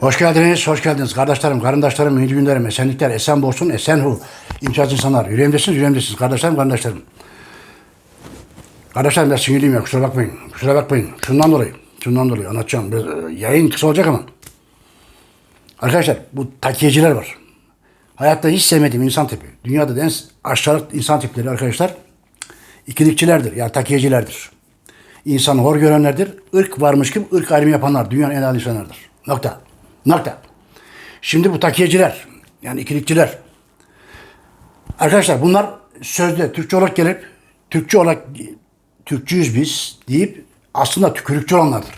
Hoş geldiniz, hoş geldiniz. Kardeşlerim, karındaşlarım, iyi günlerim, esenlikler, esen bolsun, esen hu. İmtiyaz insanlar, yüreğimdesiniz, yüreğimdesiniz. Kardeşlerim, kardeşlerim. Kardeşlerim ben sinirliyim ya, kusura bakmayın. Kusura bakmayın. Şundan dolayı, şundan dolayı anlatacağım. Biraz, e, yayın kısa olacak ama. Arkadaşlar, bu takiyeciler var. Hayatta hiç sevmediğim insan tipi. Dünyada da en aşağılık insan tipleri arkadaşlar, ikilikçilerdir, yani takiyecilerdir. İnsanı hor görenlerdir. ırk varmış gibi ırk ayrımı yapanlar. Dünyanın en adil insanlardır. Nokta. Nokta. Şimdi bu takiyeciler, yani ikilikçiler. Arkadaşlar bunlar sözde Türkçe olarak gelip, Türkçe olarak, Türkçüyüz biz deyip aslında tükürükçü olanlardır.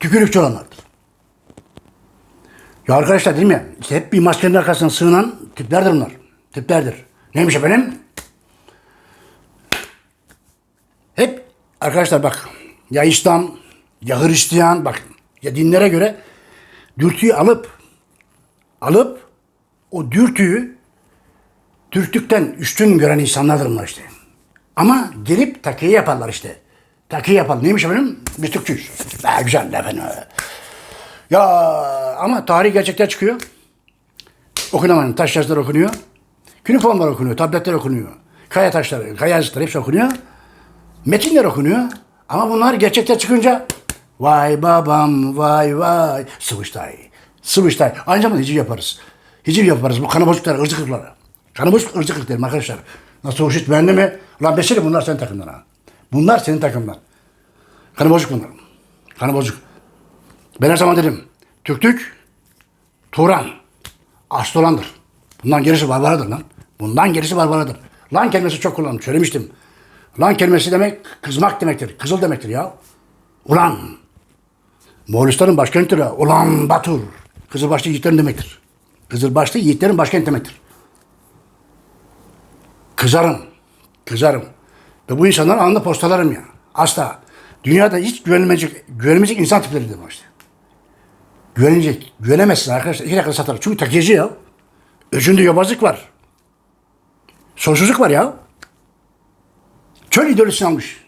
Tükürükçü olanlardır. Ya arkadaşlar değil mi? İşte hep bir maskenin arkasına sığınan tiplerdir bunlar. Tiplerdir. Neymiş efendim? Hep arkadaşlar bak ya İslam ya Hristiyan bak ya dinlere göre dürtüyü alıp alıp o dürtüyü Türklükten üstün gören insanlardır bunlar işte. Ama gelip takiye yaparlar işte. Takiye yaparlar. Neymiş efendim? Biz Türkçüyüz. Ha, güzel efendim. Ya ama tarih gerçekten çıkıyor. Okunamayın. Taş yazılar okunuyor. Küniformlar okunuyor. Tabletler okunuyor. Kaya taşları, kaya yazıtları hepsi okunuyor. Metinler okunuyor. Ama bunlar gerçekten çıkınca vay babam vay vay sıvıştay. Sıvıştay. Aynı zamanda hiciv yaparız. Hiciv yaparız. Bu kanı bozuklar, ırzı kırkları. Kanı bozuk, ırzı kırk derim arkadaşlar. Nasıl hoş beğendi mi? Ulan Beşiri bunlar senin takımdan ha. Bunlar senin takımdan. Kanı bozuk bunlar. Kanı bozuk. Ben her zaman dedim. Türklük, Turan, Astrolandır. Bundan gerisi barbaradır lan. Bundan gerisi barbaradır. Lan kelimesi çok kullandım. Söylemiştim. Lan kelimesi demek kızmak demektir. Kızıl demektir ya. Ulan. Moğolistan'ın başkentidir ha. Ulan Batur. Kızılbaşlı yiğitlerin demektir. Kızılbaşlı yiğitlerin başkenti demektir. Kızarım. Kızarım. Ve bu insanlar anında postalarım ya. Asla. Dünyada hiç güvenilmeyecek, güvenilmeyecek insan tipleri de var işte. Güvenilecek. Güvenemezsin arkadaşlar. İki dakika satar. Çünkü takiyeci ya. Özünde yobazlık var. Sonsuzluk var ya. Çöl ideolojisini almış.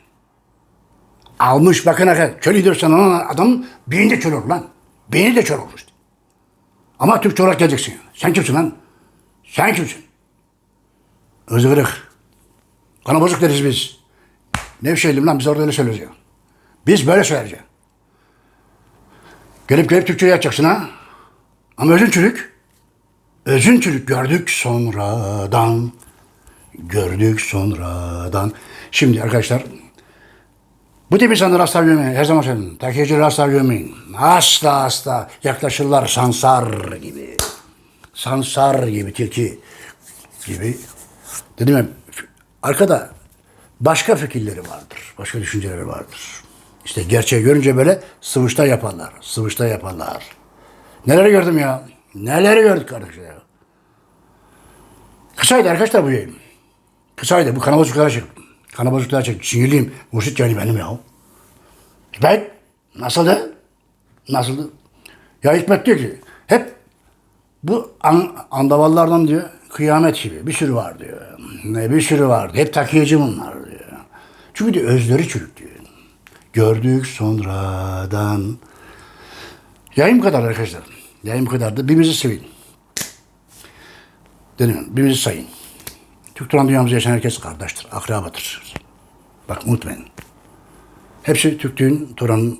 Almış bakın arkadaşlar. Çöl ideolojisini alan adam beyni de çöl olur lan. Beyni de çöl işte. Ama Türkçe olarak geleceksin. Sen kimsin lan? Sen kimsin? Özgürlük. Kana bozuk deriz biz. Nevşehirlim lan biz orada öyle söylüyoruz ya. Biz böyle söyleriz ya. Gelip gelip Türkçe yapacaksın ha. Ama özün çürük. Özün çürük gördük sonradan. Gördük sonradan. Şimdi arkadaşlar bu tip insanları asla görmeyin. Her zaman söyledim. Takiyecileri asla görmeyin. Asla asla yaklaşırlar sansar gibi. Sansar gibi, tilki gibi. Dedim ya arkada başka fikirleri vardır. Başka düşünceleri vardır. İşte gerçeği görünce böyle sıvışta yaparlar. Sıvışta yaparlar. Neler gördüm ya. Neler gördük kardeşler ya. Kısaydı arkadaşlar bu yayın. Kısaydı. Bu kana bozuklara çek. Kana bozuklara çek. Sinirliyim. Murşit yani benim ya. Hikmet nasıldı? Nasıldı? Ya Hikmet diyor ki hep bu an, andavallardan diyor kıyamet gibi bir sürü var diyor. Ne bir sürü var. Hep takiyeci bunlar diyor. Çünkü diyor özleri çürük diyor. Gördük sonradan. Yayın bu kadar arkadaşlar. Yayın bu kadardı. Birbirinizi sevin. Dedim, birbirinizi sayın. Türk Turan dünyamızda yaşayan herkes kardeştir, akrabadır. Bak unutmayın. Hepsi Türklüğün, Turan'ın,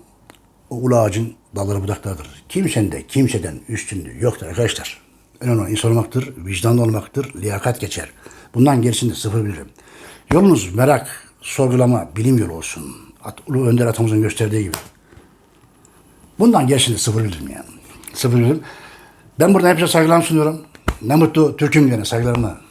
o ulu dalları budaklarıdır. Kimsenin de kimseden üstünlüğü yoktur arkadaşlar. Önemli olan insan olmaktır, vicdanlı olmaktır, liyakat geçer. Bundan gerisini de sıfır bilirim. Yolunuz merak, sorgulama, bilim yolu olsun. At, ulu önder atamızın gösterdiği gibi. Bundan gerisini sıfır bilirim yani. Sıfır bilirim. Ben buradan hepsine saygılarımı sunuyorum. Ne mutlu Türk'üm diyene saygılarımla.